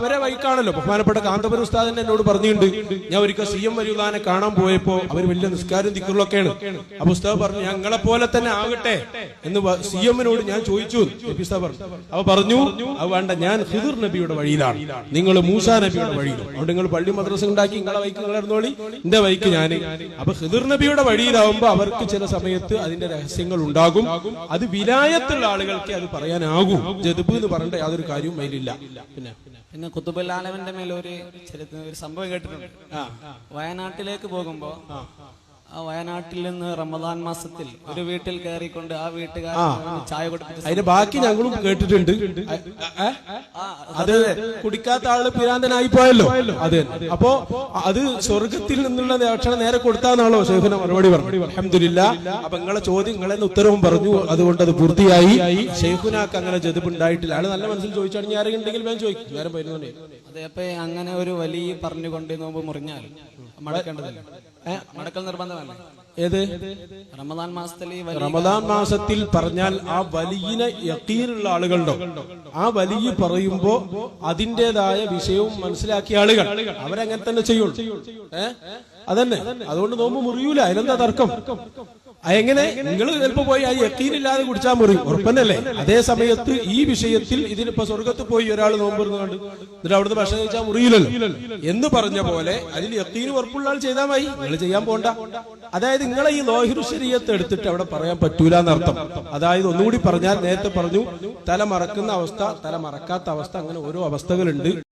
അവരെ വൈക്കാണല്ലോ. ബഹുമാനപ്പെട്ട കാന്തപുര ഉസ്താദൻ എന്നോട് പറഞ്ഞിട്ടുണ്ട് ഞാൻ ഒരിക്കൽ സി എം വരൂദാനെ കാണാൻ പോയപ്പോ അവർ വലിയ നിസ്കാരം തിക്കുകളൊക്കെയാണ് അപ്പൊ ഉസ്താദ് പറഞ്ഞു ഞങ്ങളെ പോലെ തന്നെ ആകട്ടെ. എന്ന് സി എമ്മിനോട് ഞാൻ ചോദിച്ചു. പറഞ്ഞു അപ്പൊ പറഞ്ഞു അത് വേണ്ട ഞാൻ ഹിദുർ നബിയുടെ വഴിയിലാണ്. നിങ്ങൾ മൂസ നബിയുടെ വഴിയിലും. അതുകൊണ്ട് നിങ്ങൾ പള്ളി മദ്രസ ഉണ്ടാക്കി നിങ്ങളെ വൈക്ക് നിങ്ങളെന്നോളി എന്റെ വൈക്ക് ഞാൻ അപ്പൊ ഹിദുർ നബിയുടെ വഴിയിലാവുമ്പോ അവർക്ക് ചില സമയത്ത് അതിന്റെ രഹസ്യങ്ങൾ ഉണ്ടാകും. അത് വിലായത്തുള്ള ആളുകൾക്ക് അത് പറയാനാകും. ജതുബ് എന്ന് പറയേണ്ട യാതൊരു കാര്യവും അതിലില്ല പിന്നെ? പിന്നെ കുത്തുബുല്ലാലവന്റെ മേലെ ഒരു ചരിത്ര ഒരു സംഭവം കേട്ടിട്ടുണ്ട്. വയനാട്ടിലേക്ക് പോകുമ്പോ ആ വയനാട്ടിൽ നിന്ന് റമദാൻ മാസത്തിൽ ഒരു വീട്ടിൽ കയറിക്കൊണ്ട് ആ വീട്ടുകാരൻ ചായ കൊടുത്തു അതിന്റെ ബാക്കി ഞങ്ങളും കേട്ടിട്ടുണ്ട്? അത് കുടിക്കാത്ത ആൾ പിരാന്തനായി പോയല്ലോ. അതെ അപ്പോ അത് സ്വർഗത്തിൽ നിന്നുള്ള ഭക്ഷണം നേരെ കൊടുത്താന്നാണോ ഷെയ്ഖിന് മറുപടി പറഞ്ഞു അഹമ്മദില്ല അപ്പൊ നിങ്ങളെ ചോദ്യം നിങ്ങളെന്ന് ഉത്തരവും പറഞ്ഞു. അതുകൊണ്ട് അത് പൂർത്തിയായി. ഷെയ്ഖുനാക്ക് അങ്ങനെ ഉണ്ടായിട്ടില്ല. ആൾ നല്ല മനസ്സിൽ ചോദിച്ചാണെങ്കിൽ ആരെങ്കിലും ഉണ്ടെങ്കിൽ ഞാൻ ചോദിക്കും. നേരം വരുന്നുണ്ടേ അതെ അപ്പൊ അങ്ങനെ ഒരു വലിയ പറഞ്ഞുകൊണ്ട് നോമ്പ് മുറിഞ്ഞാൽ മടക്കേണ്ടതല്ലേ മടക്കൽ നിർബന്ധമല്ലേ. ഏത്? റമദാൻ മാസത്തിൽ റമദാൻ മാസത്തിൽ പറഞ്ഞാൽ ആ വലിയ യക്കീനുള്ള ആളുകളുണ്ടോ? ആ വലിയ പറയുമ്പോ അതിന്റെതായ വിഷയവും മനസ്സിലാക്കിയ ആളുകൾ. അവരങ്ങനെ തന്നെ ചെയ്യുള്ളൂ അതന്നെ. അതുകൊണ്ട് നോമ്പ് മുറിയൂല. അതിനെന്താ തർക്കം? എങ്ങനെ നിങ്ങൾ ചിലപ്പോ പോയി ആ യക്കീനില്ലാതെ കുടിച്ചാൽ മുറി ഉറപ്പന്നല്ലേ? അതേ സമയത്ത് ഈ വിഷയത്തിൽ ഇതിനിപ്പോ സ്വർഗത്ത് പോയി ഒരാൾ നോമ്പ് ഇരുന്നുകൊണ്ട് എന്നിട്ട് അവിടുന്ന് ഭക്ഷണം കഴിച്ചാൽ മുറിയില്ലല്ലോ. എന്ന് പറഞ്ഞ പോലെ അതിൽ യക്കീന് ഉറപ്പുള്ള ആൾ ചെയ്താൽ മതി. നിങ്ങൾ ചെയ്യാൻ പോണ്ട. അതായത് നിങ്ങളെ ഈ ലോഹിറു ശരീരത്തെ എടുത്തിട്ട് അവിടെ പറയാൻ പറ്റൂല എന്നർത്ഥം അതായത് ഒന്നുകൂടി പറഞ്ഞാൽ നേരത്തെ പറഞ്ഞു തല മറക്കുന്ന അവസ്ഥ തല മറക്കാത്ത അവസ്ഥ അങ്ങനെ ഓരോ അവസ്ഥകളുണ്ട്.